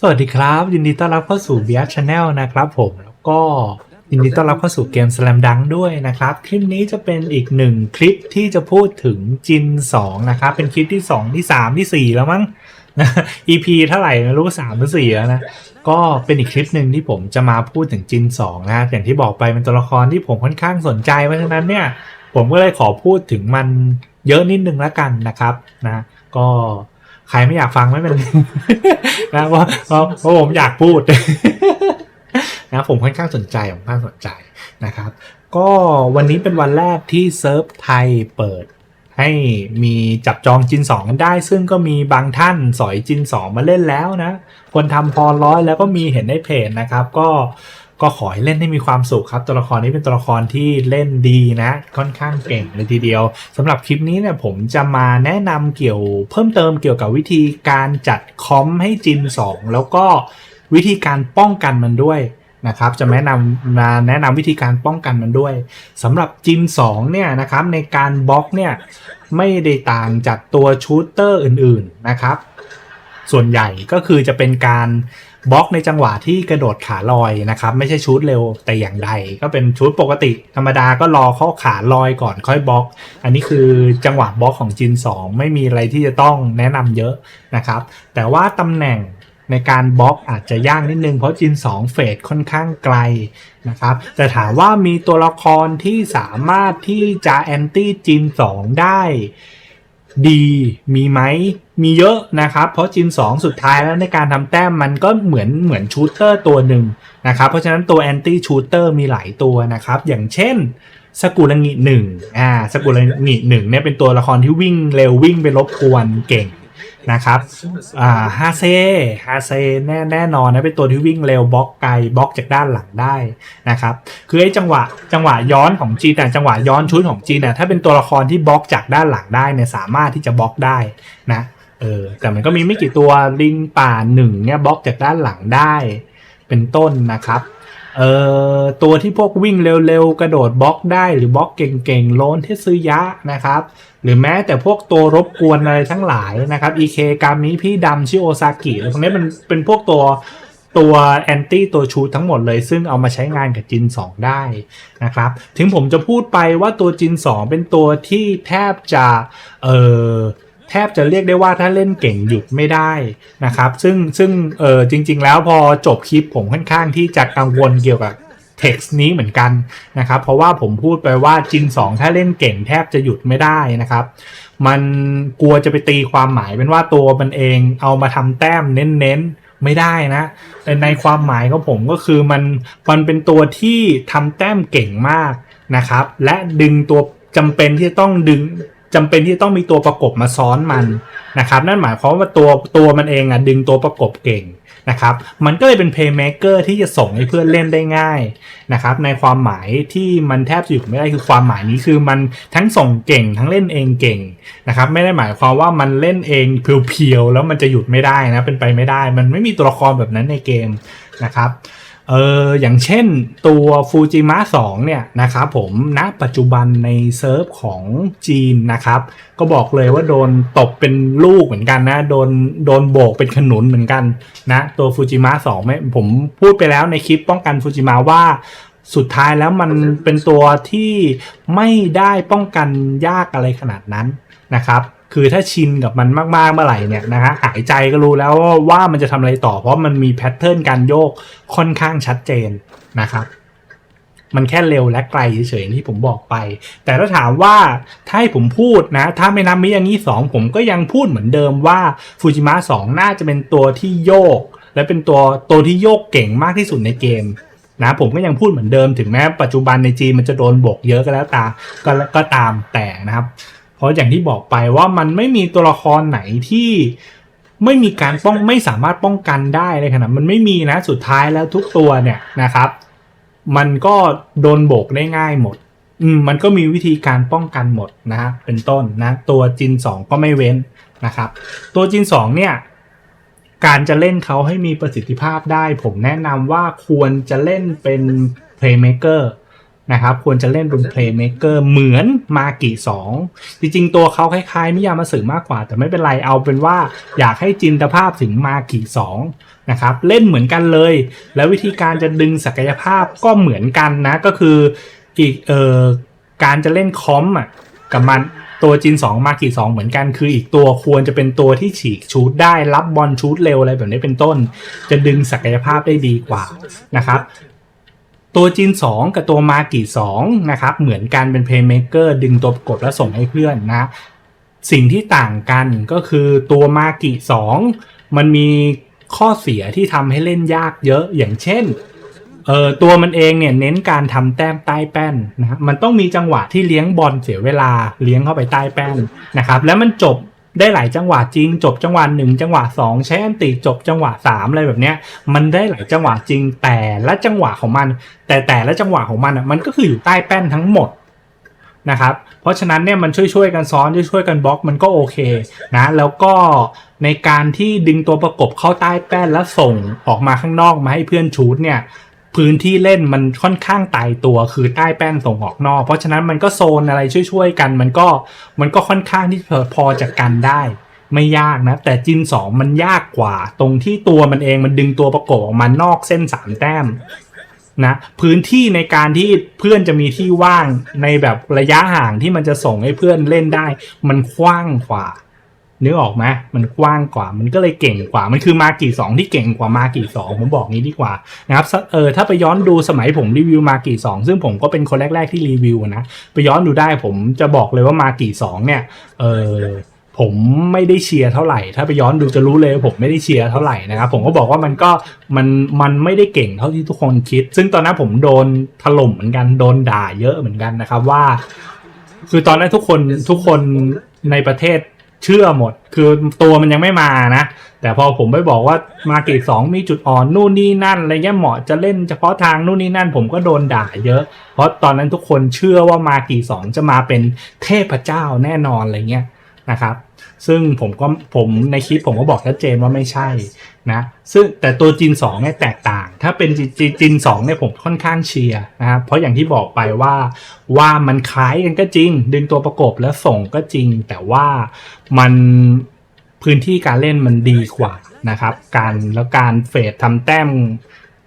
สวัสดีครับ ยินดีต้อนรับเข้าสู่ b บียร์ชาแนลนะครับผมแล้วก็ยินดีต้อนรับเข้าสู่เกม Slam Dunk ด้วยนะครับ คลิปนี้จะเป็นอีกหนึ่งคลิปที่จะพูดถึงจิน 2 นะครับ เป็นคลิปที่ 2 ที่ 3 ที่ 4 แล้วมั้งนะ EP เท่าไหร่ไม่รู้สามหรือสี่แล้วนะ ก็เป็นอีกคลิปหนึ่งที่ผมจะมาพูดถึงจิน 2 นะอย่างที่บอกไปเป็นตัวละครที่ผมค่อนข้างสนใจเพราะฉะนั้นเนี่ยผมก็เลยขอพูดถึงมันเยอะนิดนึงแล้วกันนะครับนะก็ ใครไม่อยากฟังไม่เป็นไรนะเพราะเพราะเพราะผมอยากพูดนะผมค่อนข้างสนใจผมค่อนข้างสนใจนะครับ ก็วันนี้เป็นวันแรกที่เซิร์ฟไทยเปิด ให้มีจับจองจิน2กันได้ ซึ่งก็มีบางท่านสอยจิน2มาเล่นแล้วนะ คนทำพอร้อยแล้วก็มีเห็นในเพจนะครับ ก็ ก็ขอให้เล่นให้มีความสุขครับ ตัวละครนี้เป็นตัวละครที่เล่นดีนะ ค่อนข้างเก่งเลยทีเดียวสำหรับคลิปนี้เนี่ยผมจะมาแนะนำเกี่ยวเพิ่มเติมเกี่ยวกับวิธีการจัดคอมให้จิน 2 แล้วก็วิธีการป้องกันมันด้วยนะครับจะแนะนำมาแนะนำวิธีการป้องกันมันด้วยสำหรับจิน2เนี่ยนะครับในการบล็อกเนี่ยไม่ได้ต่างจากตัวชูตเตอร์อื่นๆนะครับ ส่วนใหญ่ก็คือจะเป็นการ บล็อกในจังหวะที่กระโดดขาลอยนะครับ ไม่ใช่ชูตเร็วแต่อย่างใด ก็เป็นชูตปกติ ธรรมดาก็รอเข้าขาลอยก่อนค่อยบล็อก อันนี้คือจังหวะบล็อกของจิน 2 ไม่มีอะไรที่จะต้องแนะนำเยอะนะครับ แต่ว่าตำแหน่งในการบล็อกอาจจะยากนิดนึงเพราะจิน 2 เฟสค่อนข้างไกลนะครับ แต่ถามว่ามีตัวละครที่สามารถที่จะแอนตี้จิน 2 ได้ดีมีไหม มีเยอะนะครับ เพราะจิน 2 สุดท้ายแล้วในการทำแต้มมันก็เหมือนเหมือนชูเตอร์ตัวหนึ่งนะครับเพราะฉะนั้นตัวแอนตี้ชูเตอร์มีหลายตัวนะครับ อย่างเช่นสกุลงิหนึ่งอ่าสกุลงิหนึ่งเนี่ยเป็นตัวละครที่วิ่งเร็ววิ่งไปรบกวนเก่งนะครับอ่าฮาเซฮาเซแน่แน่นอนนะเป็นตัวที่วิ่งเร็วบล็อกไกลบล็อกจากด้านหลังได้นะครับคือไอ้จังหวะจังหวะย้อนของจีนแต่จังหวะย้อนชุดของจีนเนี่ยถ้าเป็นตัวละครที่บล็อกจากด้านหลังได้เนี่ยสามารถที่จะบล็อกได้นะ เออ แต่มันก็มีไม่กี่ตัวลิงป่าหนึ่งเนี่ยบล็อกจากด้านหลังได้ เป็นต้นนะครับ เอ่อตัวที่พวกวิ่งเร็วๆ กระโดดบล็อกได้หรือบล็อกเก่งๆโลนเทซึยะนะครับ หรือแม้แต่พวกตัวรบกวนอะไรทั้งหลายนะครับอีเคกามิพี่ดำชิโอซากิอะไรพวกนี้มันเป็นพวกตัวตัวแอนตี้ตัวชูทั้งหมดเลย ซึ่งเอามาใช้งานกับจิน 2 ได้นะครับ ถึงผมจะพูดไปว่าตัวจิน 2 เป็นตัวที่แทบจะเอ่อ แทบจะเรียกได้ว่าถ้าเล่นเก่งหยุดไม่ได้นะครับ ซึ่งซึ่งเออจริง ๆ แล้วพอจบคลิปผมค่อนข้างที่จะกังวลเกี่ยวกับเท็กซ์นี้เหมือนกันนะครับ เพราะว่าผมพูดไปว่าจิน 2 ถ้าเล่นเก่งแทบจะหยุดไม่ได้นะครับ มันกลัวจะไปตีความหมายเป็นว่าตัวมันเองเอามาทำแต้มเน้นๆ ไม่ได้นะ แต่ในความหมายของผมก็คือมันมันเป็นตัวที่ทำแต้มเก่งมากนะครับ และดึงตัวจำเป็นที่จะต้องดึง จำเป็นที่จะต้องมีตัวประกบมาซ้อนมันนะครับ นั่นหมายความว่าตัวตัวมันเองอะดึงตัวประกบเก่งนะครับ มันก็เลยเป็นเพย์เมเกอร์ที่จะส่งให้เพื่อนเล่นได้ง่ายนะครับ ในความหมายที่มันแทบจะหยุดไม่ได้คือความหมายนี้คือมันทั้งส่งเก่งทั้งเล่นเองเก่งนะครับ ไม่ได้หมายความว่ามันเล่นเองเพียวๆแล้วมันจะหยุดไม่ได้นะเป็นไปไม่ได้ มันไม่มีตัวละครแบบนั้นในเกมนะครับ เอออย่างเช่นตัวฟูจิมะ2เนี่ยนะครับผมณปัจจุบันในเซิร์ฟของจีนนะครับ ก็บอกเลยว่าโดนตบเป็นลูกเหมือนกันนะโดนโดนโบกเป็นขนุนเหมือนกันนะตัวฟูจิมะ2ไม่ผมพูดไปแล้วในคลิปป้องกันฟูจิมะว่า สุดท้ายแล้วมันเป็นตัวที่ไม่ได้ป้องกันยากอะไรขนาดนั้นนะครับ คือถ้าชินกับมันมากๆเมื่อไหร่เนี่ยนะฮะหายใจก็รู้แล้วว่าว่ามันจะทำอะไรต่อ เพราะมันมีแพทเทิร์นการโยกค่อนข้างชัดเจนนะครับมันแค่เร็วและไกลเฉยๆอย่างที่ผมบอกไป แต่ถ้าถามว่าถ้าให้ผมพูดนะ ถ้าไม่นับมิยางิสองผมก็ยังพูดเหมือนเดิมว่าฟูจิมะสองน่าจะเป็นตัวที่โยก และเป็นตัวตัวที่โยกเก่งมากที่สุดในเกม นะผมก็ยังพูดเหมือนเดิมถึงแม้ปัจจุบันในจีนมันจะโดนบกเยอะก็แล้วตาก็ก็ตามแต่นะครับ เพราะอย่างที่บอกไปว่ามันไม่มีตัวละครไหนที่ไม่มีการป้องไม่สามารถป้องกันได้เลยขนาดมันไม่มีนะสุดท้ายแล้วทุกตัวเนี่ยนะครับ มันก็โดนโบกได้ง่ายหมด อืมมันก็มีวิธีการป้องกันหมดนะเป็นต้นนะ ตัวจิน 2 ก็ไม่เว้นนะครับ ตัวจิน 2 เนี่ย การจะเล่นเขาให้มีประสิทธิภาพได้ ผมแนะนำว่าควรจะเล่นเป็น playmaker นะครับควรจะเล่นเป็น playmaker เหมือนมากิ2จริงๆ ตัวเขาคล้ายๆมิยามาสึมากกว่า แต่ไม่เป็นไรเอาเป็นว่าอยากให้จินตภาพถึงมากิ2นะครับเล่นเหมือนกันเลย แล้ววิธีการจะดึงศักยภาพก็เหมือนกันนะก็คืออีกเอ่อการจะเล่นคอมอะกับมัน ตัวจิน2มากิ2เหมือนกันคืออีกตัวควรจะเป็นตัวที่ฉีกชูดได้รับบอลชูดเร็วอะไรแบบนี้เป็นต้น จะดึงศักยภาพได้ดีกว่านะครับตัวจีน 2 กับตัวมากิ2นะครับเหมือนกันเป็นเพย์เม k เกอร์ดึงตัวประกบแล้วส่งให้เพื่อนนะสิ่งที่ต่างกันก็คือตัวมากิ2มันมีข้อเสียที่ทำให้เล่นยากเยอะอย่างเช่น เออตัวมันเองเนี่ยเน้นการทำแต้มใต้แป้นนะมันต้องมีจังหวะที่เลี้ยงบอลเสียเวลาเลี้ยงเข้าไปใต้แป้นนะครับแล้วมันจบได้หลายจังหวะจริง จบจังหวะหนึ่งจังหวะสองใช้อันติจบจังหวะสามอะไรแบบเนี้ยมันได้หลายจังหวะจริงแต่ละจังหวะของมัน แต่แต่ละจังหวะของมันอะมันก็คืออยู่ใต้แป้นทั้งหมดนะครับเพราะฉะนั้นเนี่ยมันช่วยๆกันซ้อนช่วยๆกันบล็อกมันก็โอเคนะแล้วก็ในการที่ดึงตัวประกบเข้าใต้แป้นแล้วส่งออกมาข้างนอกมาให้เพื่อนชูดเนี่ย พื้นที่เล่นมันค่อนข้างตายตัวคือใต้แป้นส่งออกนอก เพราะฉะนั้นมันก็โซนอะไรช่วยๆกันมันก็มันก็ค่อนข้างที่พอจะกันได้ไม่ยากนะ แต่จินสองมันยากกว่า ตรงที่ตัวมันเองมันดึงตัวประกบออกมานอกเส้นสามแต้มนะพื้นที่ในการที่เพื่อนจะมีที่ว่างในแบบระยะห่างที่มันจะส่งให้เพื่อนเล่นได้ มันกว้างกว่า นึกออกไหมมันกว้างกว่า มันก็เลยเก่งกว่า มันคือมากี่สองที่เก่งกว่ามากี่สองผมบอกงี้ดีกว่านะครับ เออถ้าไปย้อนดูสมัยผมรีวิวมากี่สองซึ่งผมก็เป็นคนแรก ๆที่รีวิวนะ ไปย้อนดูได้ผมจะบอกเลยว่ามากี่สองเนี่ย เออผมไม่ได้เชียร์เท่าไหร่ ถ้าไปย้อนดูจะรู้เลยผมไม่ได้เชียร์เท่าไหร่นะครับ ผมก็บอกว่ามันก็มันมันไม่ได้เก่งเท่าที่ทุกคนคิด ซึ่งตอนนั้นผมโดนถล่มเหมือนกัน โดนด่าเยอะเหมือนกันนะครับว่า คือตอนนั้นทุกคนทุกคนในประเทศ เชื่อหมด คือตัวมันยังไม่มานะ แต่พอผมไปบอกว่ามาเกตสองมีจุดอ่อนนู่นนี่นั่นอะไรเงี้ยเหมาะจะเล่นเฉพาะทางนู่นนี่นั่น ผมก็โดนด่าเยอะ เพราะตอนนั้นทุกคนเชื่อว่ามากีสองจะมาเป็นเทพเจ้าแน่นอนอะไรเงี้ยนะครับ ซึ่งผมก็ผมในคลิปผมก็บอกชัดเจนว่าไม่ใช่นะซึ่งแต่ตัวจิน2เนี่ยแตกต่าง ถ้าเป็นจินจิน2เนี่ยผมค่อนข้างเชียร์นะครับเพราะอย่างที่บอกไปว่าว่ามันคล้ายกันก็จริง ดึงตัวประกบแล้วส่งก็จริง แต่ว่ามันพื้นที่การเล่นมันดีกว่านะครับการแล้วการเฟดทำแต้ม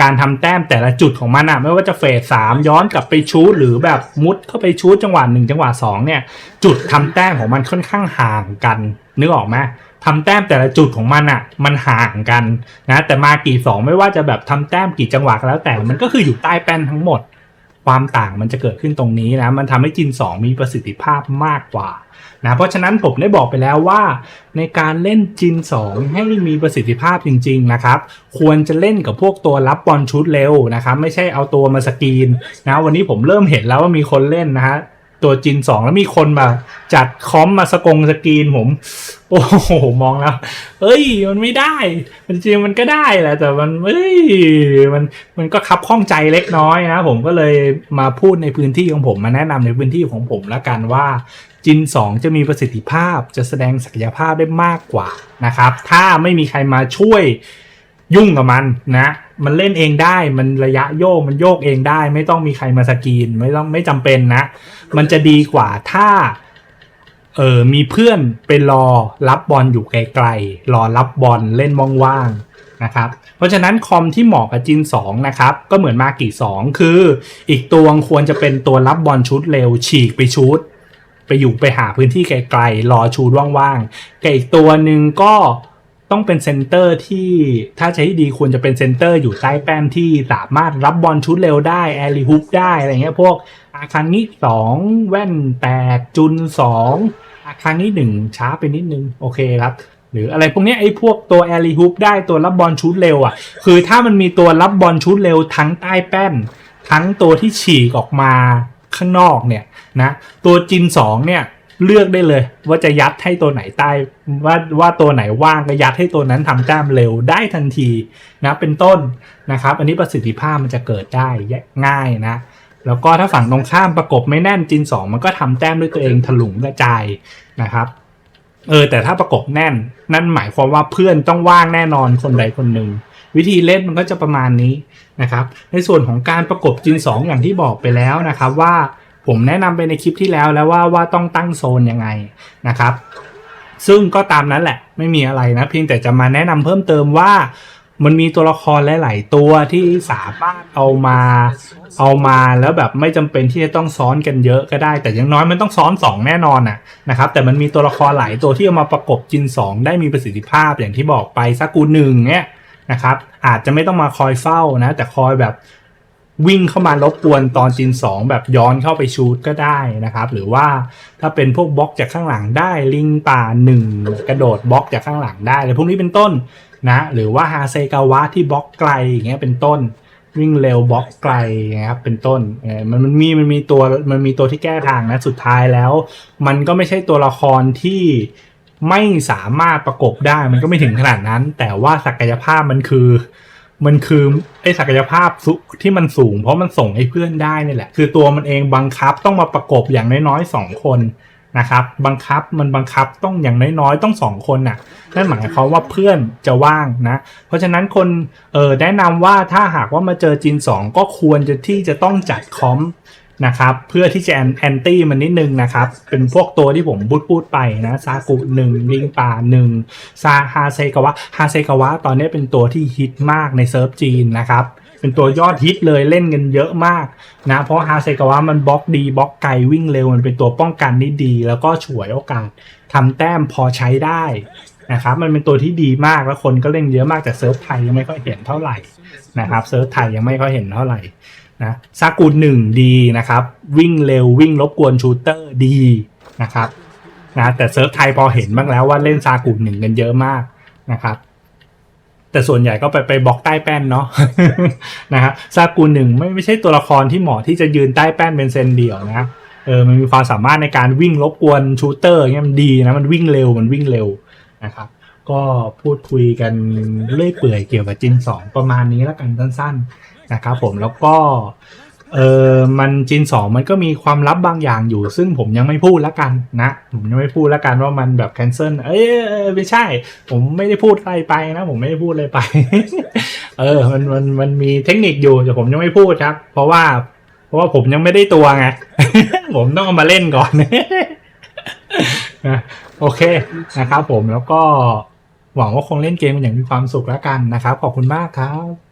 การทำแต้มแต่ละจุดของมันอะไม่ว่าจะเฟสสามย้อนกลับไปชูดหรือแบบมุดเข้าไปชูดจังหวะหนึ่งจังหวะสองเนี่ย จุดทำแต้มของมันค่อนข้างห่างกันนึกออกไหมทำแต้มแต่ละจุดของมันอะมันห่างกันนะแต่มากี่สองไม่ว่าจะแบบทำแต้มกี่จังหวะก็แล้วแต่มันก็คืออยู่ใต้แป้นทั้งหมด ความต่างมันจะเกิดขึ้นตรงนี้นะมันทำให้จิน 2 มีประสิทธิภาพมากกว่านะเพราะฉะนั้นผมได้บอกไปแล้วว่า ในการเล่นจิน 2 ให้มีประสิทธิภาพจริง ๆ นะครับ ควรจะเล่นกับพวกตัวรับบอลชุดเร็วนะครับ ไม่ใช่เอาตัวมาสกรีนนะวันนี้ผมเริ่มเห็นแล้วว่ามีคนเล่นนะฮะ ตัวจิน2แล้วมีคนมา จัดคอมมาสกงสกรีนผม โอ้โหมองแล้ว เอ้ย มันไม่ได้มันจริงมันก็ได้แหละแต่มันเอ้ยมันมันก็คับข้องใจเล็กน้อยนะ ผมก็เลยมาพูดในพื้นที่ของผมมาแนะนำในพื้นที่ของผมแล้วกันว่าจิน 2 จะมีประสิทธิภาพจะแสดงศักยภาพได้มากกว่านะครับ ถ้าไม่มีใครมาช่วย ยุ่งกับมันนะ มันเล่นเองได้มันระยะโยกมันโยกเองได้ ไม่ต้องมีใครมาสกรีนไม่ต้องไม่จำเป็นนะ มันจะดีกว่าถ้าเออมีเพื่อนไปรอรับบอลอยู่ไกลๆรอรับบอลเล่นว่างๆนะครับเพราะฉะนั้นคอมที่เหมาะกับจิน2นะครับก็เหมือนมากี่2คือ อีกตัวควรจะเป็นตัวรับบอลชุดเร็ว ฉีกไปชุด ไปอยู่ไปหาพื้นที่ไกลๆรอชูดว่างๆกับอีกตัวหนึ่งก็ ต้องเป็นเซนเตอร์ที่ถ้าใช้ดีควรจะเป็นเซนเตอร์อยู่ใต้แป้นที่สามารถรับบอลชุดเร็วได้ แอริฮุปได้อะไรเงี้ยพวกอาคารนี้สองแว่นแปดจุนสองอาคารนี้หนึ่งช้าไปนิดนึง โอเคครับ หรืออะไรพวกนี้ไอ้พวกตัวแอริฮุปได้ตัวรับบอลชุดเร็วอะ คือถ้ามันมีตัวรับบอลชุดเร็วทั้งใต้แป้น ทั้งตัวที่ฉีกออกมาข้างนอกเนี่ยนะตัวจินสองเนี่ย เลือกได้เลย ว่าจะยัดให้ตัวไหนใต้ว่าว่าตัวไหนว่างก็ยัดให้ตัวนั้นทำแต้มเร็วได้ทันทีนะเป็นต้นนะครับ อันนี้ประสิทธิภาพมันจะเกิดได้ง่ายนะ แล้วก็ถ้าฝั่งตรงข้ามประกบไม่แน่นจินสองมันก็ทำแต้มด้วยตัวเองถลุงกระจายนะครับเออแต่ถ้าประกบแน่น นั่นหมายความว่าเพื่อนต้องว่างแน่นอนคนใดคนหนึ่งวิธีเล่นมันก็จะประมาณนี้นะครับ ในส่วนของการประกบจิน2อย่างที่บอกไปแล้วนะครับว่า ผมแนะนำไปในคลิปที่แล้วแล้วว่าว่าต้องตั้งโซนยังไงนะครับ ซึ่งก็ตามนั้นแหละไม่มีอะไรนะ เพียงแต่จะมาแนะนำเพิ่มเติมว่ามันมีตัวละครหลาย ๆ ตัวที่สามารถเอามาเอามาแล้วแบบไม่จำเป็นที่จะต้องซ้อนกันเยอะก็ได้ แต่อย่างน้อยมันต้องซ้อน 2 แน่นอนน่ะนะครับแต่มันมีตัวละครหลายตัวที่เอามาประกบจิน 2 ได้มีประสิทธิภาพอย่างที่บอกไปซากูหนึ่งเนี่ยนะครับอาจจะไม่ต้องมาคอยเฝ้านะ แต่คอยแบบ วิ่งเข้ามารบกวนตอนจิน2 แบบย้อนเข้าไปชูดก็ได้นะครับ หรือว่าถ้าเป็นพวกบล็อกจากข้างหลังได้ลิงป่าหนึ่งกระโดดบล็อกจากข้างหลังได้อะไรพวกนี้เป็นต้นนะหรือว่าฮาเซกาวะที่บล็อกไกลอย่างเงี้ยเป็นต้น วิ่งเร็วบล็อกไกลนะครับเป็นต้นมันมันมีมันมีตัวมันมีตัวที่แก้ทางนะสุดท้ายแล้ว มันก็ไม่ใช่ตัวละครที่ไม่สามารถประกบได้มันก็ไม่ถึงขนาดนั้น แต่ว่าศักยภาพมันคือ มันคือไอศักยภาพสุที่มันสูง เพราะมันส่งให้เพื่อนได้นี่แหละ คือตัวมันเองบังคับต้องมาประกบอย่างน้อยๆสองคนนะครับ บังคับมันบังคับต้องอย่างน้อยๆต้องสองคนน่ะนั่นหมายความว่าเพื่อนจะว่างนะ เพราะฉะนั้นคนเออแนะนำว่าถ้าหากว่ามาเจอจีนสองก็ควรจะที่จะต้องจัดคอม นะครับ เพื่อที่จะแอนตี้มันนิดนึงนะครับ เป็นพวกตัวที่ผมพูดพูดไปนะซากุหนึ่งลิงป่าหนึ่งซาฮาเซกาวะฮาเซกาวะตอนนี้เป็นตัวที่ฮิตมากในเซิร์ฟจีนนะครับเป็นตัวยอดฮิตเลยเล่นกันเยอะมากนะเพราะฮาเซกาวะมันบล็อกดีบล็อกไกลวิ่งเร็วมันเป็นตัวป้องกันที่ดี แล้วก็ฉวยโอกาสทำแต้มพอใช้ได้นะครับมันเป็นตัวที่ดีมากแล้วคนก็เล่นเยอะมากแต่เซิร์ฟไทยยังไม่ค่อยเห็นเท่าไหร่นะครับเซิร์ฟไทยยังไม่ค่อยเห็นเท่าไหร่ นะซากูหนึ่งดีนะครับ วิ่งเร็ววิ่งรบกวนชูเตอร์ดีนะครับนะแต่เซิร์ฟไทยพอเห็นบ้างแล้วว่าเล่นซากูหนึ่งกันเยอะมากนะครับ แต่ส่วนใหญ่ก็ไปไปบล็อกใต้แป้นเนาะนะครับซากูหนึ่งไม่ไม่ใช่ตัวละครที่เหมาะที่จะยืนใต้แป้นเป็นเซนเดียวนะเออมันมีความสามารถในการวิ่งรบกวนชูเตอร์เงี้ยมันดีนะมันวิ่งเร็วมันวิ่งเร็วนะครับก็พูดคุยกันเรื่อยเปื่อยเกี่ยวกับจินสองประมาณนี้แล้วกันสั้นๆ นะครับผมแล้วก็เออมันจินสองมันก็มีความลับบางอย่างอยู่ ซึ่งผมยังไม่พูดล้วกันนะผมยังไม่พูดล้วกันว่ามันแบบแคนเซิลเอ้ยเอ้ยไม่ใช่ ผมไม่ได้พูดอะไรไปนะ ผมไม่ได้พูดอะไรไป เออมันมันมันมีเทคนิคอยู่แต่ผมยังไม่พูดครับ เพราะว่า เพราะว่าผมยังไม่ได้ตัวไงผมต้องเอามาเล่นก่อนนะโอเคนะครับผมแล้วก็หวังว่าคงเล่นเกมกันอย่างมีความสุขแล้วกันนะครับ ขอบคุณมากครับ